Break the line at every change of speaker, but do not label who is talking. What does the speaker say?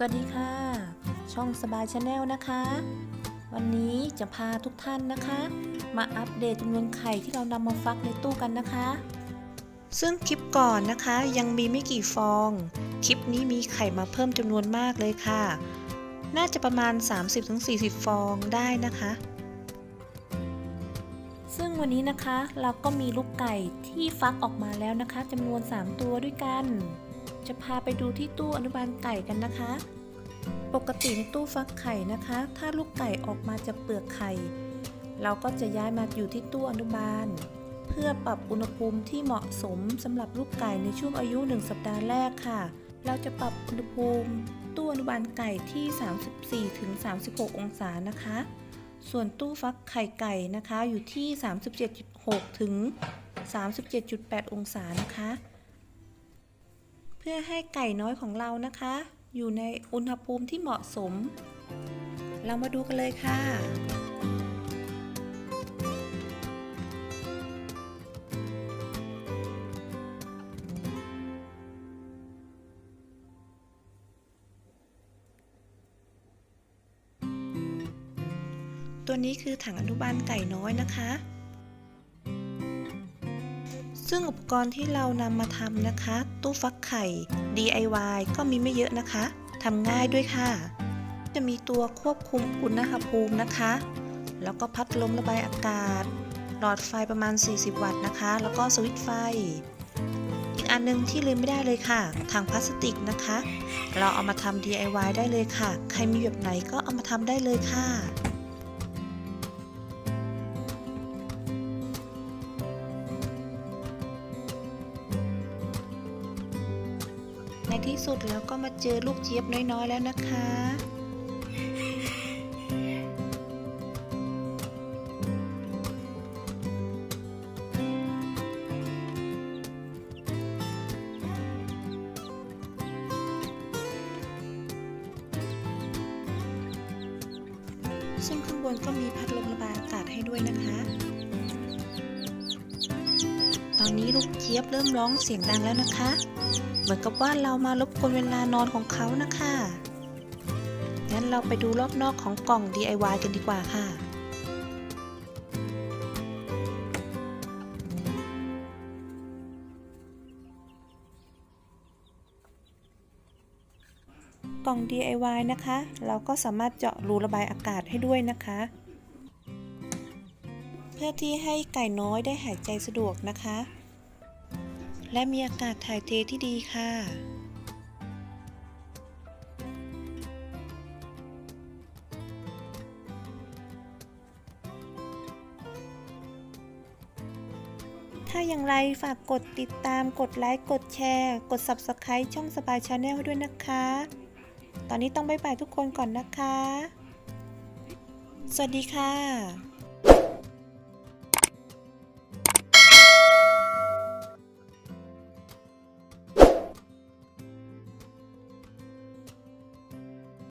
สวัสดีค่ะ ช่องสบายชาแนลนะคะ วันนี้จะพาทุกท่านนะคะ มาอัปเดตจำนวนไข่ที่เรานำมาฟักในตู้กันนะคะ ซึ่งคลิปก่อนนะคะยังมีไม่กี่ฟอง คลิปนี้มีไข่มาเพิ่มจำนวนมากเลยค่ะ น่าจะประมาณ 30-40 ฟองได้นะคะ ซึ่งวันนี้นะคะเราก็มีลูกไก่ที่ฟักออกมาแล้วนะคะจำนวน 3 ตัวด้วยกัน จะพาไปดูที่ตู้อนุบาลไก่กันนะคะ ปกติในตู้ฟักไข่นะคะ ถ้าลูกไก่ออกมาจากเปลือกไข่ เราก็จะย้ายมาอยู่ที่ตู้อนุบาล เพื่อปรับอุณหภูมิที่เหมาะสมสำหรับลูกไก่ในช่วงอายุ 1 สัปดาห์แรกค่ะ เราจะปรับอุณหภูมิตู้อนุบาลไก่ที่ 34-36 องศานะคะ ส่วนตู้ฟักไข่ไก่นะคะอยู่ที่ 37.6 ถึง 37.8 องศานะคะ พื่อให้ไก่น้อยของเรานะคะ อยู่ในอุณหภูมิที่เหมาะสม เรามาดูกันเลยค่ะตัวนี้คือถังอนุบาลไก่น้อยนะคะ ซึ่งอุปกรณ์ที่เรานำมาทำนะคะ ตู้ฟักไข่ DIY ก็มีไม่เยอะนะคะทำง่ายด้วยค่ะ จะมีตัวควบคุมอุณหภูมินะคะ แล้วก็พัดลมระบายอากาศ หลอดไฟประมาณ 40 วัตต์นะคะ แล้วก็สวิตช์ไฟ อีกอันนึงที่ลืมไม่ได้เลยค่ะถังพลาสติกนะคะ เราเอามาทำ DIY ได้เลยค่ะ ใครมีแบบไหนก็เอามาทำได้เลยค่ะ ในที่สุดแล้วก็มาเจอลูกเจี๊ยบน้อยๆแล้วนะคะ ซึ่งข้างบนก็มีพัดลมระบายอากาศให้ด้วยนะคะ ตอนนี้ลูกเจี๊ยบเริ่มร้องเสียงดังแล้วนะคะ เหมือนกับว่าเรามารบกวนเวลานอนของเขานะคะ งั้นเราไปดูรอบนอกของกล่อง DIY กันดีกว่าค่ะ กล่อง DIY นะคะ เราก็สามารถเจาะรูระบายอากาศให้ด้วยนะคะ เพื่อที่ให้ไก่น้อยได้หายใจสะดวกนะคะ และมีอากาศถ่ายเทที่ดีค่ะ ถ้าอย่างไรฝากกดติดตามกดไลค์ กดแชร์ กด Subscribe ช่องสบายชาแนลด้วยนะคะ ตอนนี้ต้องบ๊ายบายทุกคนก่อนนะคะ สวัสดีค่ะ